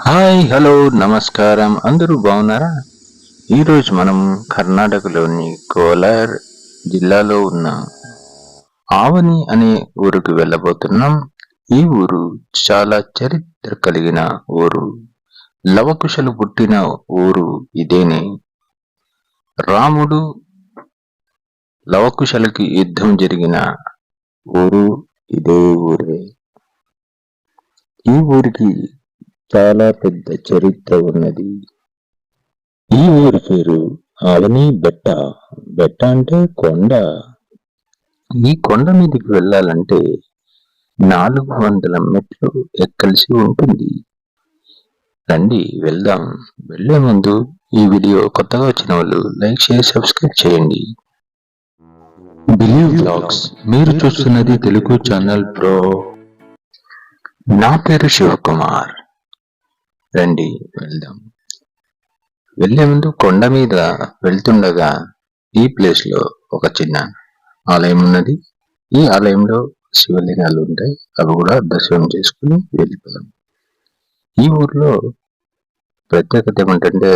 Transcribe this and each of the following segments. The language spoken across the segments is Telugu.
హాయ్ హలో నమస్కారం. అందరూ బాగున్నారా? ఈరోజు మనం కర్ణాటకలోని కోలార్ జిల్లాలో ఉన్న ఆవని అనే ఊరికి వెళ్ళబోతున్నాం. ఈ ఊరు చాలా చరిత్ర కలిగిన ఊరు. లవకుశలు పుట్టిన ఊరు ఇదేనే. రాముడు లవకుశలకి యుద్ధం జరిగిన ఊరు ఇదే ఊరే. ఈ ఊరికి చాలా పెద్ద చరిత్ర ఉన్నది. ఈ ఊరి పేరు ఆవని బెట్ట. బెట్ట అంటే కొండ. ఈ కొండ మీదకి వెళ్ళాలంటే నాలుగు వందల మెట్లు ఎక్కలిసి ఉంటుంది. రండి వెళ్దాం. వెళ్ళే ముందు ఈ వీడియో కొత్తగా వచ్చిన వాళ్ళు లైక్ షేర్ సబ్స్క్రైబ్ చేయండి. Believe blogs. మీరు చూస్తున్నది తెలుగు ఛానల్ ప్రో నా పేరు శివకుమార్. రండి వెళ్దాం. వెళ్ళే ముందు కొండ మీద వెళ్తుండగా ఈ ప్లేస్లో ఒక చిన్న ఆలయం ఉన్నది. ఈ ఆలయంలో శివలింగాలు ఉంటాయి. అవి కూడా దర్శనం చేసుకుని వెళ్ళిపోదాం. ఈ ఊర్లో ప్రత్యేకత ఏమిటంటే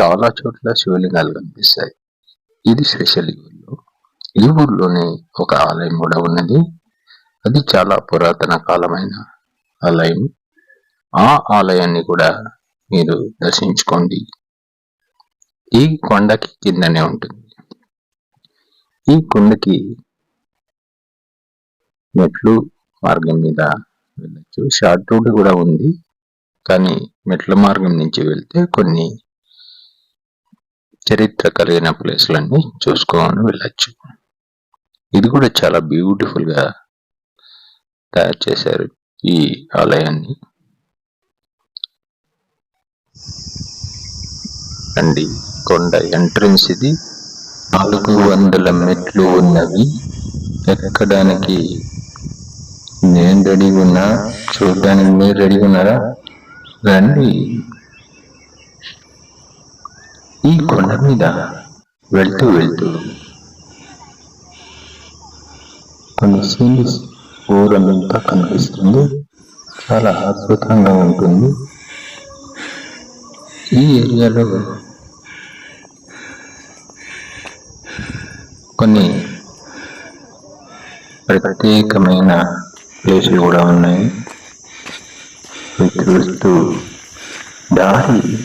చాలా చోట్ల శివలింగాలు కనిపిస్తాయి. ఇది శ్రీశైలి ఈ ఊర్లో. ఈ ఊర్లోనే ఒక ఆలయం కూడా ఉన్నది. అది చాలా పురాతన కాలమైన ఆలయం. ఆ ఆలయాన్ని కూడా మీరు దర్శించుకోండి. ఈ కొండకి కిందనే ఉంటుంది. ఈ కొండకి మెట్లు మార్గం మీద వెళ్ళచ్చు. షార్ట్ రూట్ కూడా ఉంది. కానీ మెట్ల మార్గం నుంచి వెళ్తే కొన్ని చరిత్ర కలిగిన ప్లేస్లన్నీ చూసుకోవాలని వెళ్ళచ్చు. ఇది కూడా చాలా బ్యూటిఫుల్గా తయారు చేశారు ఈ ఆలయాన్ని. అండి కొండ ఎంట్రన్స్ ఇది. నాలుగు వందల మెట్లు ఉన్నవి. ఎక్కడానికి నేను రెడీ ఉన్నా? చూడడానికి మీరు రెడీ ఉన్నారా? రండి. ఈ కొండ మీద వెళ్తూ వెళ్తూ కొన్ని సీన్స్ ఊరంతా కనిపిస్తుంది. చాలా అద్భుతంగా ఉంటుంది. ఈ ఏరియాలో కొన్ని ప్రత్యేకమైన ప్లేసులు కూడా ఉన్నాయి. చూస్తూ దారి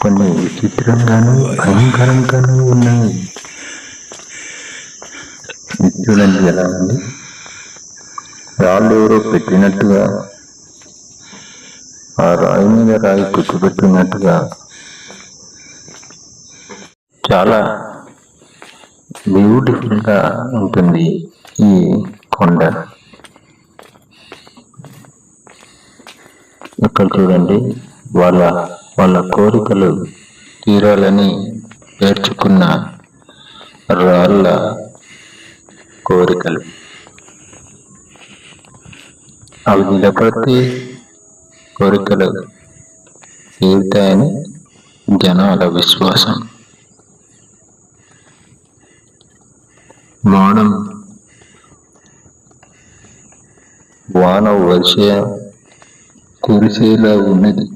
కొన్ని విచిత్రంగాను భయంకరంగాను ఉన్నాయి. ఇది చూడండి ఎలా ఉంది? రాళ్ళు ఎవరో పెట్టినట్టుగా ఆ రాయి మీద రాయి కూర్చోబెట్టినట్టుగా చాలా బ్యూటిఫుల్గా ఉంటుంది ఈ కొండ. ఇక్కడ చూడండి వాళ్ళ వాళ్ళ కోరికలు తీరాలని పేర్చుకున్న రాళ్ళ కోరికలు. అవి నిలబడితే కోరికలు తీరుతాయని జనాల విశ్వాసం. వానం వాన వర్ష కురిసేలా ఉన్నది.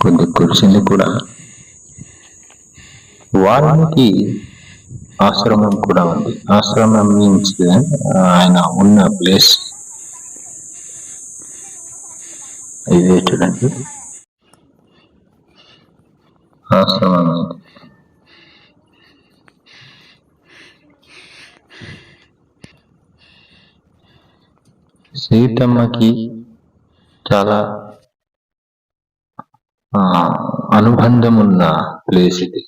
కొద్ది కురిసింది కూడా. వారానికి ఆశ్రమం కూడా ఉంది. ఆశ్రమం మీన్స్ ఆయన ఉన్న ప్లేస్ ఇదే చూడండి ఆశ్రమం సీతమ్మకి చాలా ఆ, అనుబంధం ఉన్న ప్లేస్ ఇది.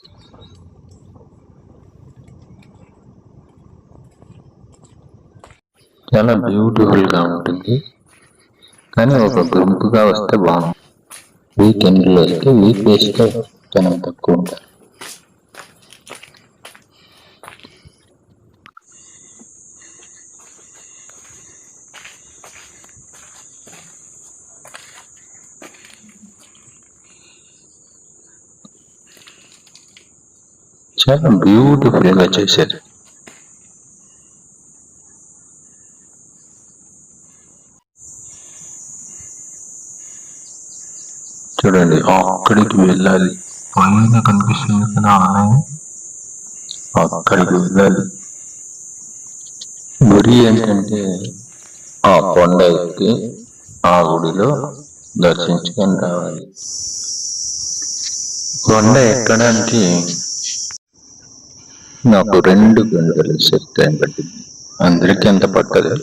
చాలా బ్యూటిఫుల్గా ఉంటుంది. కానీ ఒక గుంపుగా వస్తే బాగుంది వీక్ ఎండ్లో వస్తే వీక్ వేస్ట్ జనం తక్కువ ఉంటారు. చాలా బ్యూటిఫుల్గా చేశారు. చూడండి. అక్కడికి వెళ్ళాలి. పైన కనిపిస్తుంది కదా ఆలయం? అక్కడికి వెళ్ళాలి. గురి ఏంటంటే ఆ కొండ ఎక్కి ఆ గుడిలో దర్శించుకొని రావాలి. కొండ ఎక్కడానికి నాకు రెండు గంటలు సేపు టైం పట్టింది అందరికీ ఎంత పట్టదు.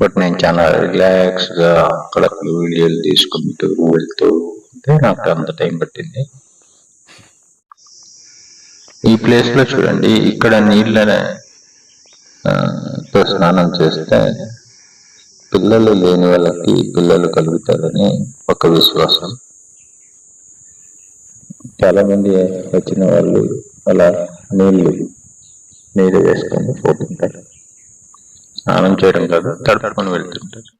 బట్ నేను చాలా రిలాక్స్గా అక్కడ వీడియోలు తీసుకుంటూ వెళ్తూ ఉంటే నాకు అంత టైం పట్టింది. ఈ ప్లేస్లో చూడండి ఇక్కడ నీళ్ళతో స్నానం చేస్తే పిల్లలు లేని వాళ్ళకి పిల్లలు కలుగుతారని ఒక విశ్వాసం. చాలామంది వచ్చిన వాళ్ళు అలా నీళ్ళు నీళ్ళు వేసుకొని పోతుంటారు. స్నానం చేయడం కాదు తడుపుకొని వెళ్తుంటారు.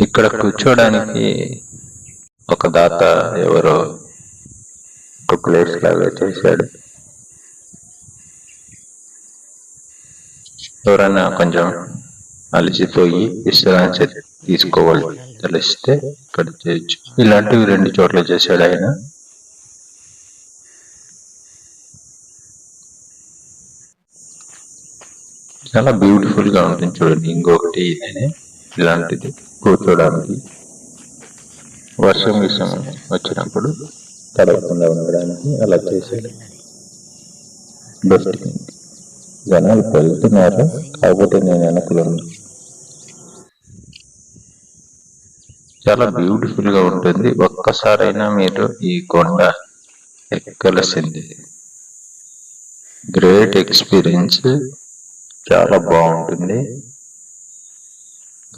ఇక్కడ కూర్చోడానికి ఒక దాత ఎవరో ఒక ప్లేస్ లాగా చేశాడు. ఎవరైనా కొంచెం అలసిపోయి విశ్రాంతి తీసుకోవాలి తెలిస్తే ఇక్కడ చేయొచ్చు. ఇలాంటివి రెండు చోట్ల చేశాడు ఆయన. చాలా బ్యూటిఫుల్గా ఉంటుంది చూడండి. ఇంకొకటి ఇదేనే ఇలాంటిది కూర్చోడానికి. వర్షం విషయం వచ్చినప్పుడు తడవకుండా ఉండడానికి అలా చేసేది బెస్ట్ జనాలు వెళ్తున్నారు కాకపోతే నేను వెనకలు చాలా బ్యూటిఫుల్గా ఉంటుంది. ఒక్కసారైనా మీరు ఈ కొండ ఎక్కలసింది. గ్రేట్ ఎక్స్పీరియన్స్ చాలా బాగుంటుంది.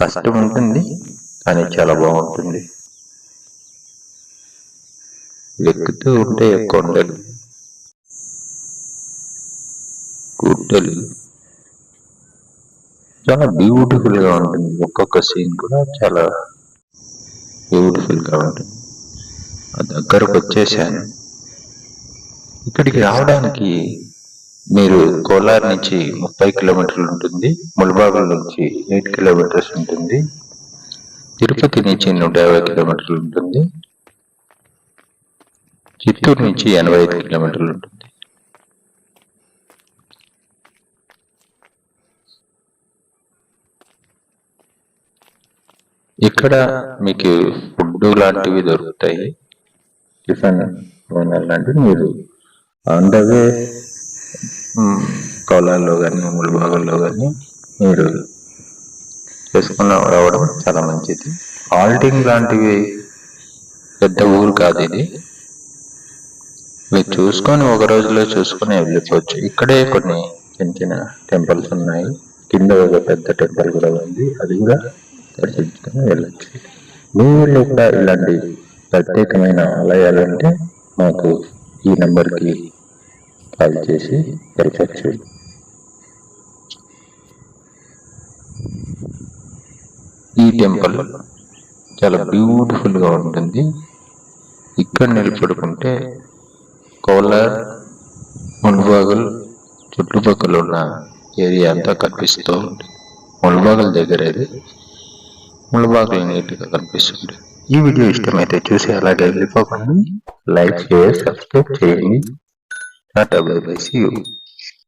కష్టం ఉంటుంది కానీ చాలా బాగుంటుంది. ఎక్కుతూ ఉంటే కొండలు గుట్టలు. చాలా బ్యూటిఫుల్గా ఉంటుంది. ఒక్కొక్క సీన్ కూడా చాలా బ్యూటిఫుల్గా ఉంటుంది. ఆ దగ్గరకు వచ్చేసాను. ఇక్కడికి రావడానికి మీరు కోలార్ నుంచి ముప్పై కిలోమీటర్లు ఉంటుంది ముల్బాగల్ నుంచి ఎయిట్ కిలోమీటర్స్ ఉంటుంది తిరుపతి నుంచి నూట యాభై కిలోమీటర్లు ఉంటుంది చిత్తూరు నుంచి ఎనభై ఐదు కిలోమీటర్లు ఉంటుంది. ఇక్కడ మీకు ఫుడ్ లాంటివి దొరుకుతాయి. టిఫిన్ లాంటివి మీరు అందవే కోలాల్లో కానీ ముల్బాగుల్లో కానీ మీరు చేసుకున్న రావడం చాలా మంచిది. ఆల్టింగ్ లాంటివి పెద్ద ఊరు కాదు ఇది. మీరు చూసుకొని ఒక రోజులో చూసుకొని వెళ్ళిపోవచ్చు. ఇక్కడే కొన్ని చిన్న చిన్న టెంపుల్స్ ఉన్నాయి. కింద ఒక పెద్ద టెంపుల్ కూడా ఉంది. అది కూడా దర్శించుకొని వెళ్ళచ్చు. మీ ఊళ్ళో కూడా ఇలాంటి ప్రత్యేకమైన ఆలయాలు అంటే మాకు ఈ నెంబర్కి కాల్ చేసి తెలపచ్చు ఈ టెంపుల్ చాలా బ్యూటిఫుల్గా ఉంటుంది. ఇక్కడ నిలబడుకుంటే కోలార్ ముల్బాగల్ చుట్టుపక్కల ఉన్న ఏరియా అంతా కనిపిస్తూ ఉంటుంది. ముల్బాగల్ దగ్గర ఇది. ముల్బాగల్ నీట్గా కనిపిస్తుంది. ఈ వీడియో ఇష్టమైతే చూసి అలాగే వెళ్ళిపోకండి. లైక్ షేర్ సబ్స్క్రైబ్ చేయండి. not available. See you.